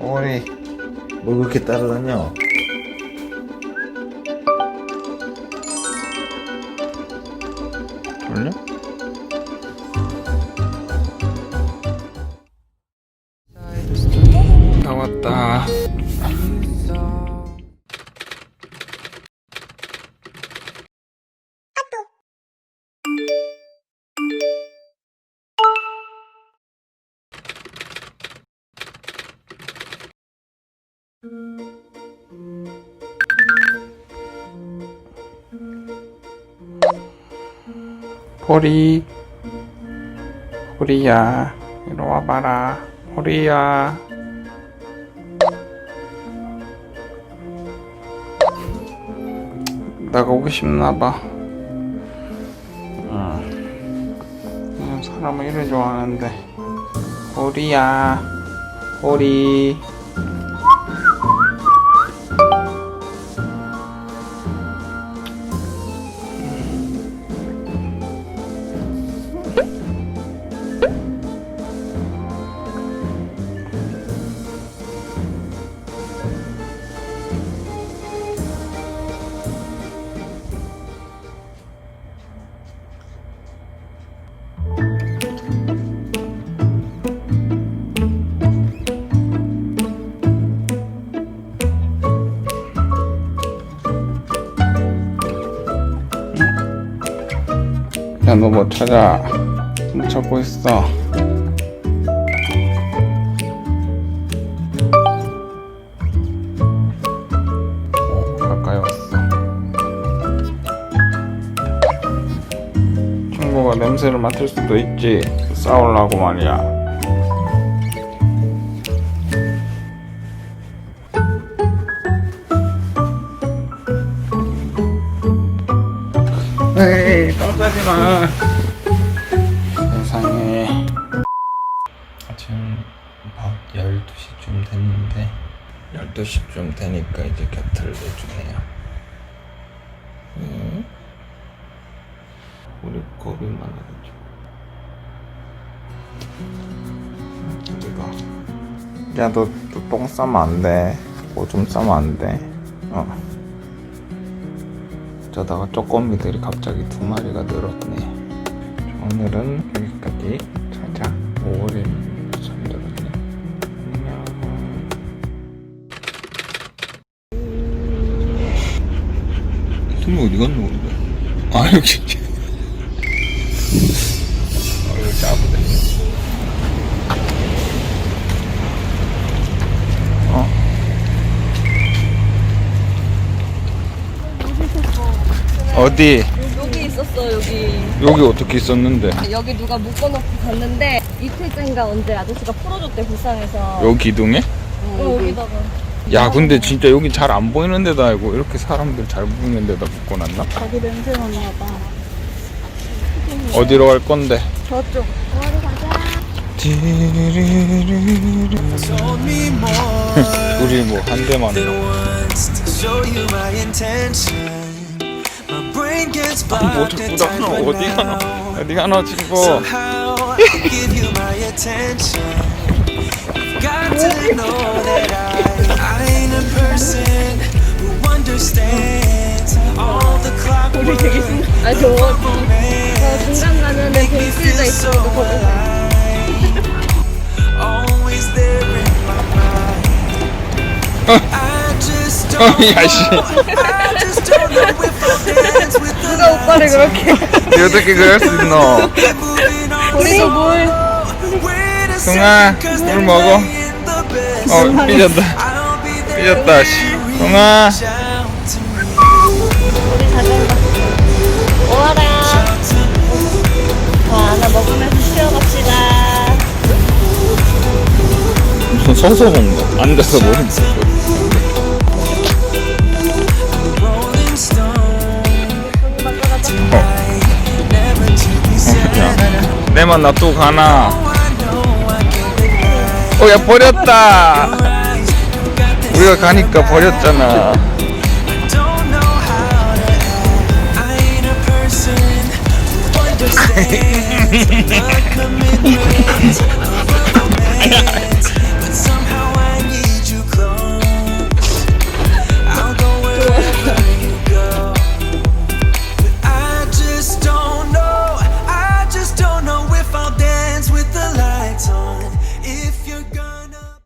오리 뭐 그렇게 따라다녀? 졸려? 보리 보리야 이리 와봐라. 보리야. 나가고 싶나봐. 응. 사람을 이래 좋아하는데. 보리야 보리 야 너 뭐 찾아? 뭐 찾고 있어. 오, 가까이 왔어. 친구가 냄새를 맡을 수도 있지. 싸우려고 말이야 떠자지 마. 세상에. 지금 밤 12시쯤 됐는데 12시쯤 되니까 이제 곁을 내주네요. 응? 우리 겁이 많아가지고. 이거. 야너 똥 싸면 안돼. 오줌 싸면 안돼. 어 저다가 쪼꼬미들이 갑자기 두 마리가 늘었네. 오늘은 여기까지 자자. 5월에 잠들었네. 안녕. 숨이 어디 갔노 우리가? 아 여기. 아 여기 짜부대. 어? 어디? 여기 있었어 여기 여기 어떻게 있었는데? 여기 누가 묶어놓고 갔는데 이틀째인가 언제 아저씨가 풀어줬대 불쌍해서 여기 기둥에? 어, 여기다가 야 근데 진짜 여기 잘 안 보이는 데다 알고 이렇게 사람들 잘 보이는 데다 묶어놨나? 자기 냄새 나나 봐 어디로 갈 건데? 저쪽 우리 뭐 한 대만 once to show you my intention. My brain gets 뭐 blocked 자꾸 at 나 times, but 어디 가나 now 어디 가나 친구 somehow I give you my attention. You've got to know that I, I ain't a person who understands all the clockwork 아저 저 중간 가면은 벤치가 있어 도 거기 가 always there in my mind. I just don't 야, 씨. 누가 오빠를 그렇게 네 어떻게 그럴 수 있노. 우리가 뭘 'cause 물 먹어. 어 삐졌다 삐졌다 씨 me. 우리 자전거 오와라 와 하나 먹으면서 쉬어갑시다 무슨 서서 먹노 앉아서 먹는 Rolling 내만 놔두고 가나? 어야 버렸다. 우리가 가니까 버렸잖아